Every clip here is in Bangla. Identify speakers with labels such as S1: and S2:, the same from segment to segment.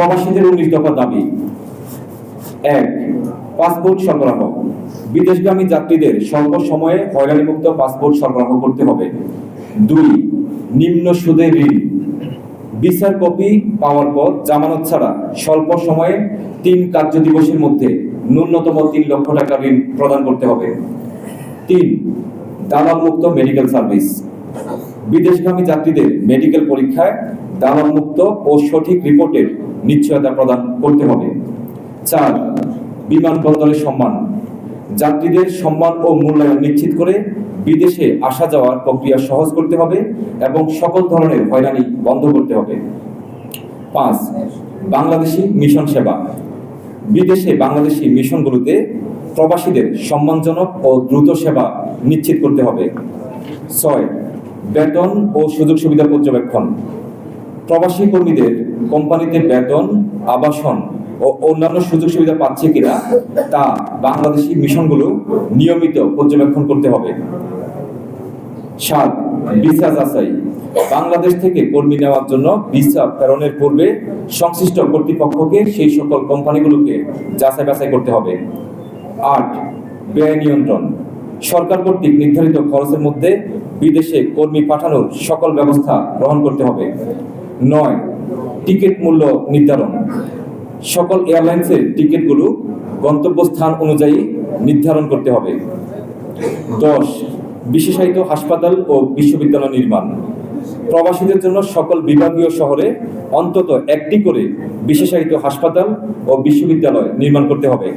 S1: প্রবাসীদের উনিশ দফা দাবি। এক, পাসপোর্ট সরবরাহ। বিদেশগামী যাত্রীদের স্বল্প সময়ে হয়রানিমুক্ত পাসপোর্ট সরবরাহ করতে হবে। দুই, নিম্ন সুদে ঋণ। বিচার কপি পাওয়ার পর জামানত ছাড়া স্বল্প সময়ে তিন কার্য দিবসের মধ্যে ন্যূনতম তিন লক্ষ টাকা ঋণ প্রদান করতে হবে। তিন দালাল মুক্ত মেডিকেল সার্ভিস। বিদেশগামী যাত্রীদের মেডিকেল পরীক্ষায় দালাল মুক্ত ও সঠিক রিপোর্টের নিশ্চয়তা প্রদান করতে হবে। চার বিমানবন্দরের সম্মান। যাত্রীদের সম্মান ও মূল্যায়ন নিশ্চিত করে বিদেশে আসা যাওয়ার প্রক্রিয়া সহজ করতে হবে এবং সকল ধরনের হয়রানি বন্ধ করতে হবে। পাঁচ, বাংলাদেশি মিশন সেবা। বিদেশে বাংলাদেশি মিশনগুলোতে প্রবাসীদের সম্মানজনক ও দ্রুত সেবা নিশ্চিত করতে হবে। ছয় বেতন ও সুযোগ সুবিধা পর্যবেক্ষণ। প্রবাসী কর্মীদের কোম্পানিতে বেতন, আবাসন ও অন্যান্য সুযোগ সুবিধা পাচ্ছে কিনা তা বাংলাদেশি মিশনগুলো নিয়মিত পর্যবেক্ষণ করতে হবে। সাত, ভিসা যাচাই। বাংলাদেশ থেকে কর্মী নেওয়ার জন্য ভিসা প্রেরণের পূর্বে সংশ্লিষ্ট কর্তৃপক্ষকে সেই সকল কোম্পানিগুলোকে যাচাই বাছাই করতে হবে। আট, ব্যয় নিয়ন্ত্রণ। সরকার কর্তৃক নির্ধারিত খরচের মধ্যে বিদেশে কর্মী পাঠানোর সকল ব্যবস্থা গ্রহণ করতে হবে। নয়, টিকিট মূল্য নির্ধারণ। সকল এয়ারলাইন্সের টিকিটগুলো গন্তব্যস্থান অনুযায়ী নির্ধারণ করতে হবে। দশ, বিশেষায়িত হাসপাতাল ও বিশ্ববিদ্যালয় নির্মাণ। প্রবাসীদের জন্য সকল বিভাগীয় শহরে অন্তত একটি করে বিশেষায়িত হাসপাতাল ও বিশ্ববিদ্যালয় নির্মাণ করতে হবে।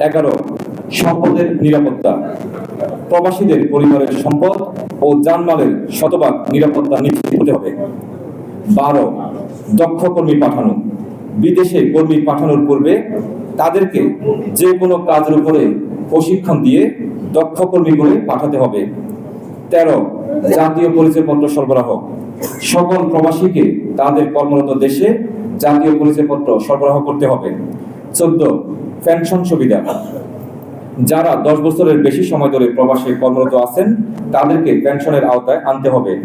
S1: এগারো সম্পদের নিরাপত্তা, প্রবাসীদের পরিবারের সম্পদ ও জানমালের শতভাগ নিরাপত্তা নিশ্চিত করতে হবে। বারো, দক্ষ কর্মী পাঠানো। বিদেশে কর্মী পাঠানোর পূর্বে তাদেরকে যে কোনো কাজের উপরে প্রশিক্ষণ দিয়ে দক্ষ কর্মী করে পাঠাতে হবে। তেরো, জাতীয় পরিচয়পত্র সরবরাহ। সকল প্রবাসীকে তাদের কর্মরত দেশে জাতীয় পরিচয়পত্র সরবরাহ করতে হবে। চোদ্দ, পেনশন সুবিধা। যারা দশ বছরের বেশি সময় ধরে প্রবাসে কর্মরত আছেন, তাদেরকে পেনশনের আওতায় আনতে হবে।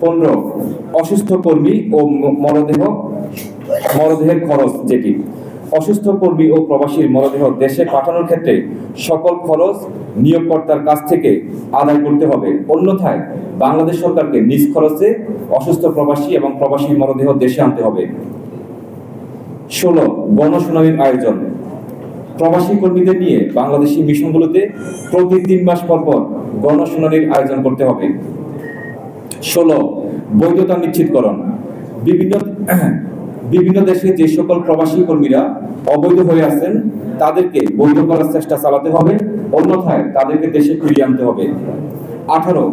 S1: পনেরো, অসুস্থ কর্মী ও মরদেহ, মরদেহের খরচ যেটি। অসুস্থ কর্মী ও প্রবাসীর মরদেহ দেশে পাঠানোর ক্ষেত্রে সকল খরচ নিয়োগকর্তার কাছ থেকে আদায় করতে হবে। অন্যথায় বাংলাদেশ সরকারকে নিজ খরচে অসুস্থ প্রবাসী এবং প্রবাসী মরদেহ দেশে আনতে হবে। ষোলো, গণশুনানির আয়োজন। প্রবাসী কর্মীদের নিয়ে বাংলাদেশি মিশনগুলোতে প্রতি তিন মাস পর পর গণশুনানির আয়োজন করতে হবে। ষোলো, বৈধতা নিশ্চিতকরণ। বিভিন্ন বিভিন্ন দেশে যে সকল প্রবাসী কর্মীরা অবৈধ হয়ে আছেন, তাদেরকে বৈধ করার চেষ্টা চালাতে হবে। অন্যথায় তাদেরকে দেশে ফিরিয়ে আনতে হবে। আঠারো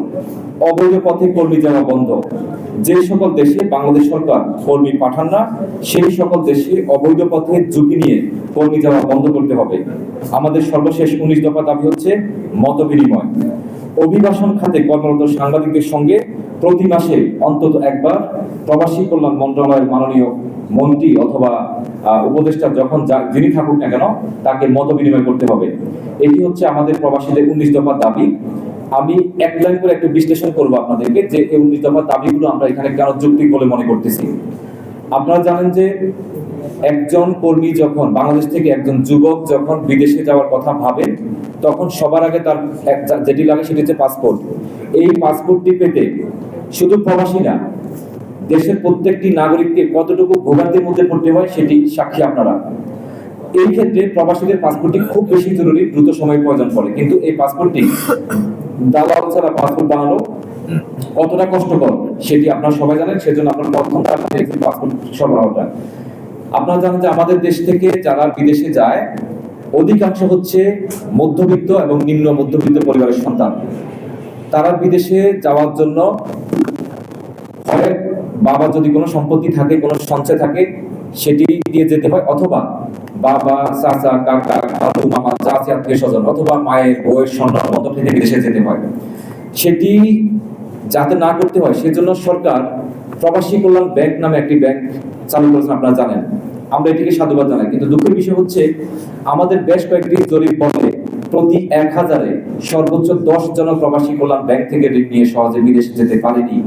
S1: অবৈধ পথে কর্মী যাওয়া বন্ধ। যে সকল দেশে বাংলাদেশ সরকার কর্মী পাঠান না, সেই সকল দেশে অবৈধ পথে ঝুঁকি নিয়ে কর্মী যাওয়া বন্ধ করতে হবে। আমাদের সর্বশেষ উনিশ দফা দাবি হচ্ছে মত বিনিময়। অভিবাসন খাতে কর্মরত সাংবাদিকদের সঙ্গে প্রতি মাসে অন্তত একবার প্রবাসী কল্যাণ মন্ত্রণালয়ের মাননীয় মন্ত্রী অথবা উপদেষ্টা যখন যা- যিনি থাকুক না কেন, তাকে মত বিনিময় করতে হবে। এটি হচ্ছে আমাদের প্রবাসীদের উনিশ দফা দাবি। আমি এক লাইন করে একটু বিশ্লেষণ করব আপনাদেরকে, যে এই উনিশ দাবিগুলো আমরা এখানে কেন যৌক্তিক বলে মনে করতেছি। আপনারা জানেন যে একজন কর্মী যখন, বাংলাদেশ থেকে একজন যুবক যখন বিদেশে যাওয়ার কথা ভাবেন তখন সবার আগে তার যেটি লাগে সেটি হচ্ছে পাসপোর্ট। এই পাসপোর্টটি পেতে শুধু প্রবাসী না, দেশের প্রত্যেকটি নাগরিককে কতটুকু ভোগান্তির মধ্যে পড়তে হয় সেটি সাক্ষী আপনারা। এই ক্ষেত্রে প্রবাসীদের পাসপোর্টটি খুব বেশি জরুরি, দ্রুত সময় প্রয়োজন পড়ে। কিন্তু এই পাসপোর্টটি দালাল ছাড়া পাসপোর্ট বানানো কতটা কষ্টকর, সেটি আপনারা সবাই জানেন, সেজন্য আপনার প্রথম কাজ হচ্ছে পাসপোর্ট সরবরাহটা। আপনারা জানেন যে আমাদের দেশ থেকে যারা বিদেশে যায়, অধিকাংশ হচ্ছে মধ্যবিত্ত এবং নিম্ন মধ্যবিত্ত পরিবারের সন্তান। তারা বিদেশে যাওয়ার জন্য হয় বাবা যদি কোনো সম্পত্তি থাকে, কোনো সঞ্চয় থাকে, সেটি দিয়ে যেতে হয়, অথবা বাবা, চাচা, কাকা, দাদু, মামা আছে আত্মীয় স্বজন অথবা মায়ের, বউয়ের, সন্তান মত থেকে বিদেশে যেতে হয়। সেটি যাতে না করতে হয়, সেজন্য সরকার প্রবাসী কল্যাণ ব্যাংক নামে একটি ব্যাংক চালু করেছেন, আপনারা জানেন। আমরা এটিকে সাধুবাদ জানাই। কিন্তু দুঃখের বিষয় হচ্ছে, আমাদের বেশ কয়েকটি জরিপ বলে প্রতি এক হাজারে সর্বোচ্চ দশ জন প্রবাসী কল্যাণ ব্যাংক থেকে ঋণ নিয়ে সহজে বিদেশে যেতে পারেনি।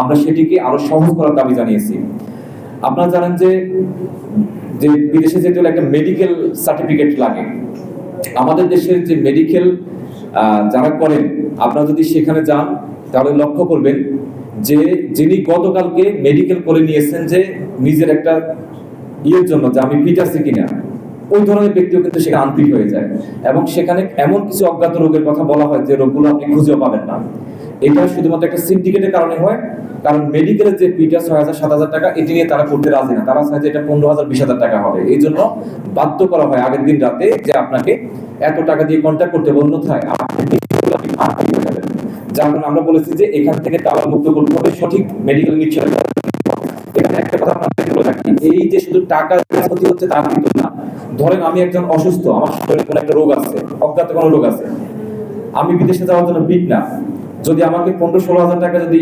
S1: আমরা সেটিকে আরও সহজ করার দাবি জানিয়েছি। আপনারা জানেন যে যে বিদেশে যেতে হলে একটা মেডিকেল সার্টিফিকেট লাগে। আমাদের দেশের যে মেডিকেল যারা করেন, আপনারা যদি সেখানে যান, তাহলে লক্ষ্য করবেন যে যিনি গতকালকে মেডিকেল করে নিয়েছেন যে নিজের একটা ইয়ের জন্য যে আমি ফিট আছি কিনা, ওই ধরনের ব্যক্তিও কিন্তু সেখানে আনফিট হয়ে যায়। এবং সেখানে এমন কিছু অজ্ঞাত রোগের কথা বলা হয় যে রোগগুলো আপনি খুঁজেও পাবেন না। এটা শুধুমাত্র একটা সিন্ডিকেটের কারণে হয়, কারণ মেডিকেলের যে ফিটা ছয় হাজার, সাত হাজার টাকা, এটি নিয়ে তারা করতে রাজি না। তারা চায় যে এটা পনেরো হাজার, বিশ হাজার টাকা হবে। এই জন্য বাধ্য করা হয় আগের দিন রাতে যে আপনাকে এত টাকা দিয়ে কন্ট্যাক্ট করতে হবে। অন্যথায় আপনি আমরা বলেছি যে এখান থেকে টাকা মুক্ত করতে হবে, সঠিক মেডিকেল নিশ্চয় এখানে একটা কথা আপনাদের বলে রাখি, এই যে শুধু টাকা ক্ষতি হচ্ছে তা কিন্তু না। ধরেন আমি একজন অসুস্থ, আমার শরীরে কোনো একটা রোগ আছে, অজ্ঞাত কোনো রোগ আছে। আমি বিদেশে যাওয়ার জন্য ফিট না। যদি আমাকে পনেরো ষোলো হাজার টাকা যদি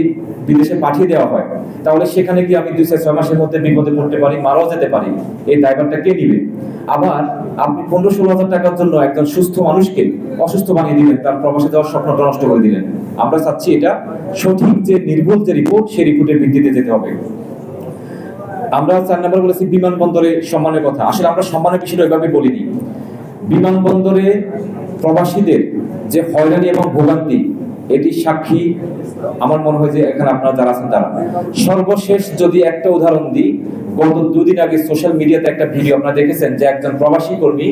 S1: বিদেশে পাঠিয়ে দেওয়া হয়, তাহলে সেখানে কি আমি দুই ছয় মাসের মধ্যে বিপদে পড়তে পারি, মারাও যেতে পারি। এই ড্রাইভারটা কে নিবে? আবার আপনি পনেরো ষোলো হাজার টাকার জন্য একজন সুস্থ মানুষকে অসুস্থ বানিয়ে দিলেন, তার প্রবাসে যাওয়ার স্বপ্নটা নষ্ট করে দিলেন। আমরা চাচ্ছি এটা সঠিক যে নির্ভুল যে রিপোর্ট সেই রিপোর্টের ভিত্তিতে যেতে হবে। আমরা চার নম্বর বলেছি বিমানবন্দরে সম্মানের কথা। আসলে আমরা সম্মানের বিষয়টা ওইভাবে বলিনি। বিমানবন্দরে প্রবাসীদের যে হয়রানি এবং ভোগান্তি এটি সাক্ষী। আমার মনে হয় যে এখানে আপনারা যারা আছেন তারা। সর্বশেষ যদি একটা উদাহরণ দিই, গত দুদিন আগে সোশ্যাল মিডিয়াতে একটা ভিডিও আপনারা দেখেছেন যে একজন প্রবাসী কর্মী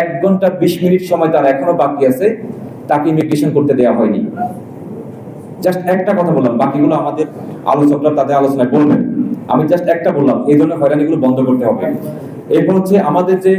S1: এক ঘণ্টা বিশ মিনিট সময় তার এখনও বাকি আছে, তাকে ইমিগ্রেশন করতে দেওয়া হয়নি। জাস্ট একটা কথা বললাম, বাকিগুলো আমাদের আলোচকরা তাদের আলোচনায় বলবেন। আমি জাস্ট একটা বললাম, এই ধরনের হয়রানিগুলো বন্ধ করতে হবে। এরপর হচ্ছে আমাদের যে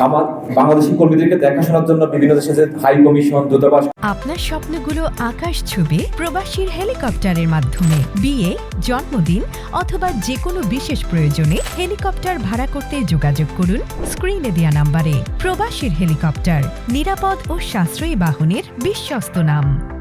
S1: আমার বাংলাদেশি কর্মীদেরকে দেখাশোনার জন্য বিভিন্ন দেশে যে হাই কমিশন দূতাবাস।
S2: আপনার স্বপ্নগুলো আকাশ ছুবে প্রবাসীর হেলিকপ্টারের মাধ্যমে। বিয়ে, জন্মদিন অথবা যে কোনো বিশেষ প্রয়োজনে হেলিকপ্টার ভাড়া করতে যোগাযোগ করুন স্ক্রিনে দেওয়া নাম্বারে। প্রবাসীর হেলিকপ্টার, নিরাপদ ও সাশ্রয়ী বাহনের বিশ্বস্ত নাম।